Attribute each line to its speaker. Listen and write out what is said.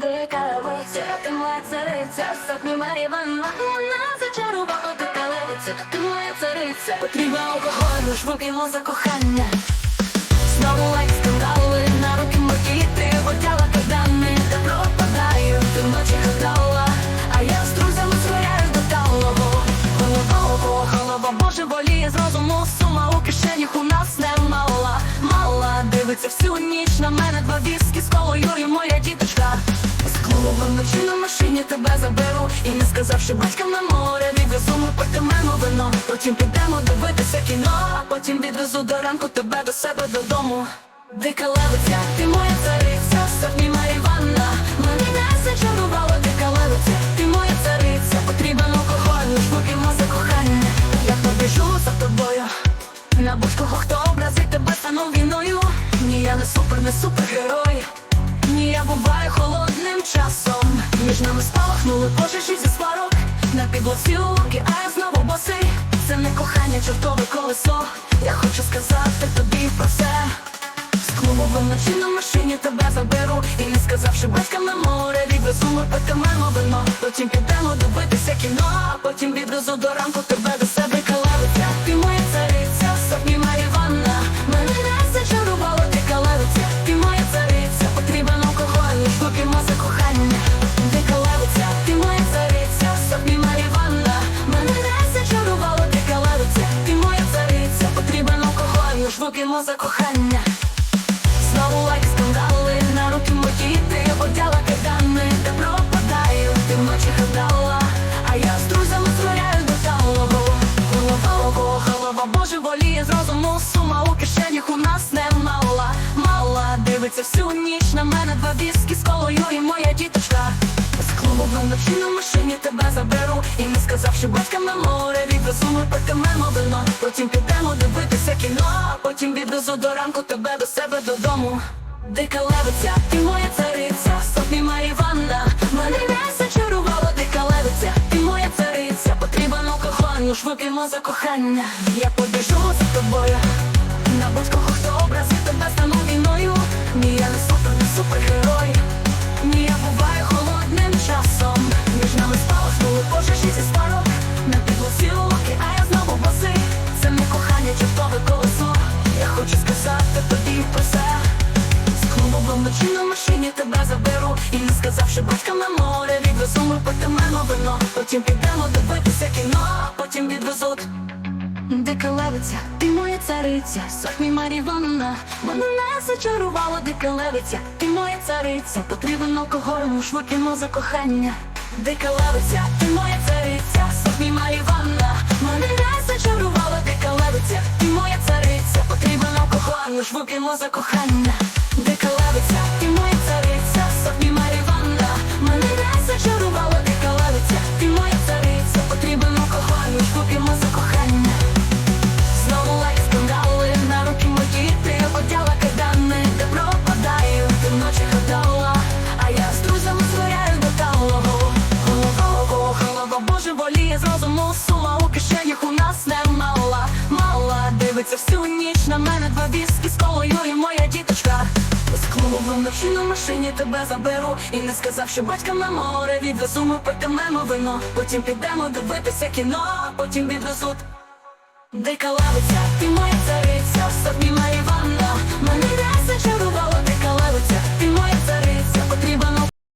Speaker 1: Дика виця, ти моя цариця, сотні ванна. Мене зачарувала дика левиця, цариця. Потрібна алкоголю, швидкимо за кохання. Знову лайк скандали, на руки мої ти Одяла кадани, та пропадаю Ти вночі гадала, а я з друзями звіряю до талого Голова, голова, боже воліє з розуму Сума у кишенях у нас немала Мала. Дивиться всю ніч на мене Два віски з колою і моя діточка Клубу вночі на машині тебе заберу. І не сказавши батькам на море Відвезу ми питимемо вино. Потім підемо дивитися кіно А потім відвезу до ранку тебе до себе додому. Дика левиця, ти моя цариця, сотні Іванна. Мене не зачарувала дика левиця, ти моя цариця. Потрібен алкоголь, шпукимо за кохання. Я побіжу за тобою. На будь-кого, хто образить тебе стану війною. Ні, я не супер, не супергерой. Ні, я буваю холодним часом. Між нами спалахнули пожежі зі сварок. На підлоці луки, а я знову босий Це не кохання, чортове колесо. Я хочу сказати тобі про все з клубу вночі на машині тебе заберу. І не сказавши батькам на море Відвезу ми питимемо вино. Потім підемо дивитися кіно А потім відвезу до ранку тебе до алкоголь за кохання Знову лайк скандали, на руки мої ти одяла кайдани, де пропадаю, ти вночі гадала, а я з друзями звіряю до талого Голова, голова, боже воліє з розуму Сума у кишенях у нас немала Мала. Дивиться всю ніч на мене Два віски з колою і моя діточка. З клубу вночі на машині тебе заберу І не сказавши батькам на море Відвезу ми питимемо вино. Потім підемо дивитися потім до ранку тебе до себе додому. Дика левиця, ти моя цариця, сотні Іванна Мене не зачарувала дика левиця, ти моя цариця, потрібен алкоголь, ж вип'ємо за кохання. Я побіжу вночі на машині тебе заберу? І не сказавши батькам на море Відвезу. Ми питимемо вино Потім підемо дивитися кіно потім відвезуть Дика левиця, ти моя цариця, сотні Маріванна Мене не зачарувала дика левиця, ти моя цариця, потрібен алкоголь, ну швидкимо за кохання Дика левиця, ти моя цариця, сотні Маріванна Мене не зачарувала дика левиця, ти моя цариця, потрібен алкоголь, ну швидкимо за кохання Дика левиця, дивиться всю ніч на мене Два віски з колою і моя діточка. З клубу вночі на машині тебе заберу. І не сказав, що батька на море Відвезу ми питимемо вино. Потім підемо дивитися кіно потім відвезуть. Дика лавиця, ти